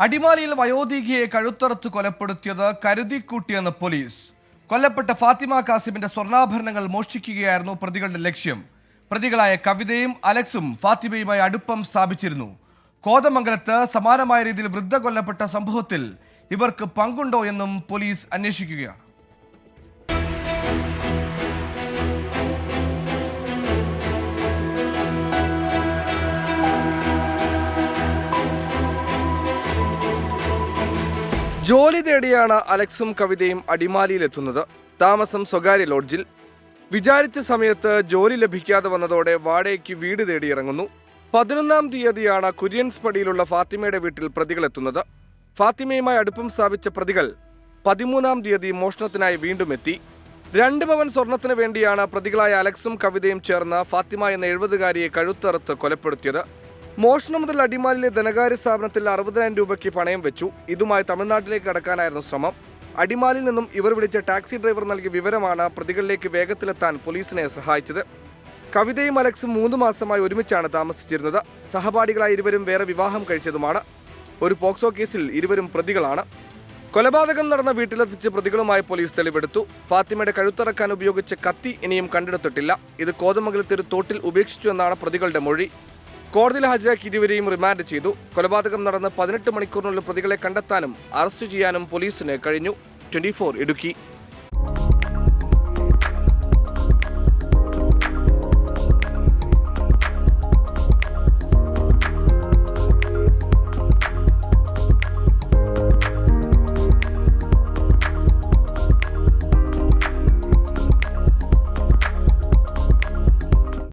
അടിമാലിയിൽ വയോധികയെ കഴുത്തറുത്ത് കൊലപ്പെടുത്തിയത് കരുതിക്കൂട്ടിയെന്ന് പോലീസ്. കൊല്ലപ്പെട്ട ഫാത്തിമ കാസിമിന്റെ സ്വർണാഭരണങ്ങൾ മോഷ്ടിക്കുകയായിരുന്നു പ്രതികളുടെ ലക്ഷ്യം. പ്രതികളായ കവിതയും അലക്സും ഫാത്തിമയുമായി അടുപ്പം സ്ഥാപിച്ചിരുന്നു. കോതമംഗലത്ത് സമാനമായ രീതിയിൽ വൃദ്ധ കൊല്ലപ്പെട്ട സംഭവത്തിൽ ഇവർക്ക് പങ്കുണ്ടോ എന്നും പോലീസ് അന്വേഷിക്കുകയാണ്. ജോലി തേടിയാണ് അലക്സും കവിതയും അടിമാലിയിലെത്തുന്നത്. താമസം സ്വകാര്യ ലോഡ്ജിൽ. വിചാരിച്ച സമയത്ത് ജോലി ലഭിക്കാതെ വന്നതോടെ വാടകയ്ക്ക് വീട് തേടിയിറങ്ങുന്നു. പതിനൊന്നാം തീയതിയാണ് കുര്യൻസ് പടിയിലുള്ള ഫാത്തിമയുടെ വീട്ടിൽ പ്രതികളെത്തുന്നത്. ഫാത്തിമയുമായി അടുപ്പം സ്ഥാപിച്ച പ്രതികൾ പതിമൂന്നാം തീയതി മോഷണത്തിനായി വീണ്ടും എത്തി. രണ്ട് പവൻ സ്വർണത്തിന് വേണ്ടിയാണ് പ്രതികളായ അലക്സും കവിതയും ചേർന്ന് ഫാത്തിമ എന്ന എഴുപതുകാരിയെ കഴുത്തറുത്ത് കൊലപ്പെടുത്തിയത്. മോഷണം മുതൽ അടിമാലിലെ ധനകാര്യ സ്ഥാപനത്തിൽ അറുപതിനായിരം രൂപയ്ക്ക് പണയം വെച്ചു. ഇതുമായി തമിഴ്നാട്ടിലേക്ക് കടക്കാനായിരുന്നു ശ്രമം. അടിമാലിൽ നിന്നും ഇവർ വിളിച്ച ടാക്സി ഡ്രൈവർ നൽകിയ വിവരമാണ് പ്രതികളിലേക്ക് വേഗത്തിലെത്താൻ പോലീസിനെ സഹായിച്ചത്. കവിതയും അലക്സും മൂന്ന് മാസമായി ഒരുമിച്ചാണ് താമസിച്ചിരുന്നത്. സഹപാഠികളായ ഇരുവരും വേറെ വിവാഹം കഴിച്ചതുമാണ്. ഒരു പോക്സോ കേസിൽ ഇരുവരും പ്രതികളാണ്. കൊലപാതകം നടന്ന വീട്ടിലെത്തിച്ച് പ്രതികളുമായി പോലീസ് തെളിവെടുത്തു. ഫാത്തിമയുടെ കഴുത്തറക്കാൻ ഉപയോഗിച്ച കത്തി ഇനിയും കണ്ടെടുത്തിട്ടില്ല. ഇത് കോതമംഗലത്തെ ഒരു തോട്ടിൽ ഉപേക്ഷിച്ചു എന്നാണ് പ്രതികളുടെ മൊഴി. കോടതിയിൽ ഹാജരാക്കി ഇരുവരെയും റിമാൻഡ് ചെയ്തു. കൊലപാതകം നടന്ന് പതിനെട്ട് മണിക്കൂറിനുള്ളിൽ പ്രതികളെ കണ്ടെത്താനും അറസ്റ്റ് ചെയ്യാനും പോലീസിന് കഴിഞ്ഞു. ട്വന്റി ഇടുക്കി.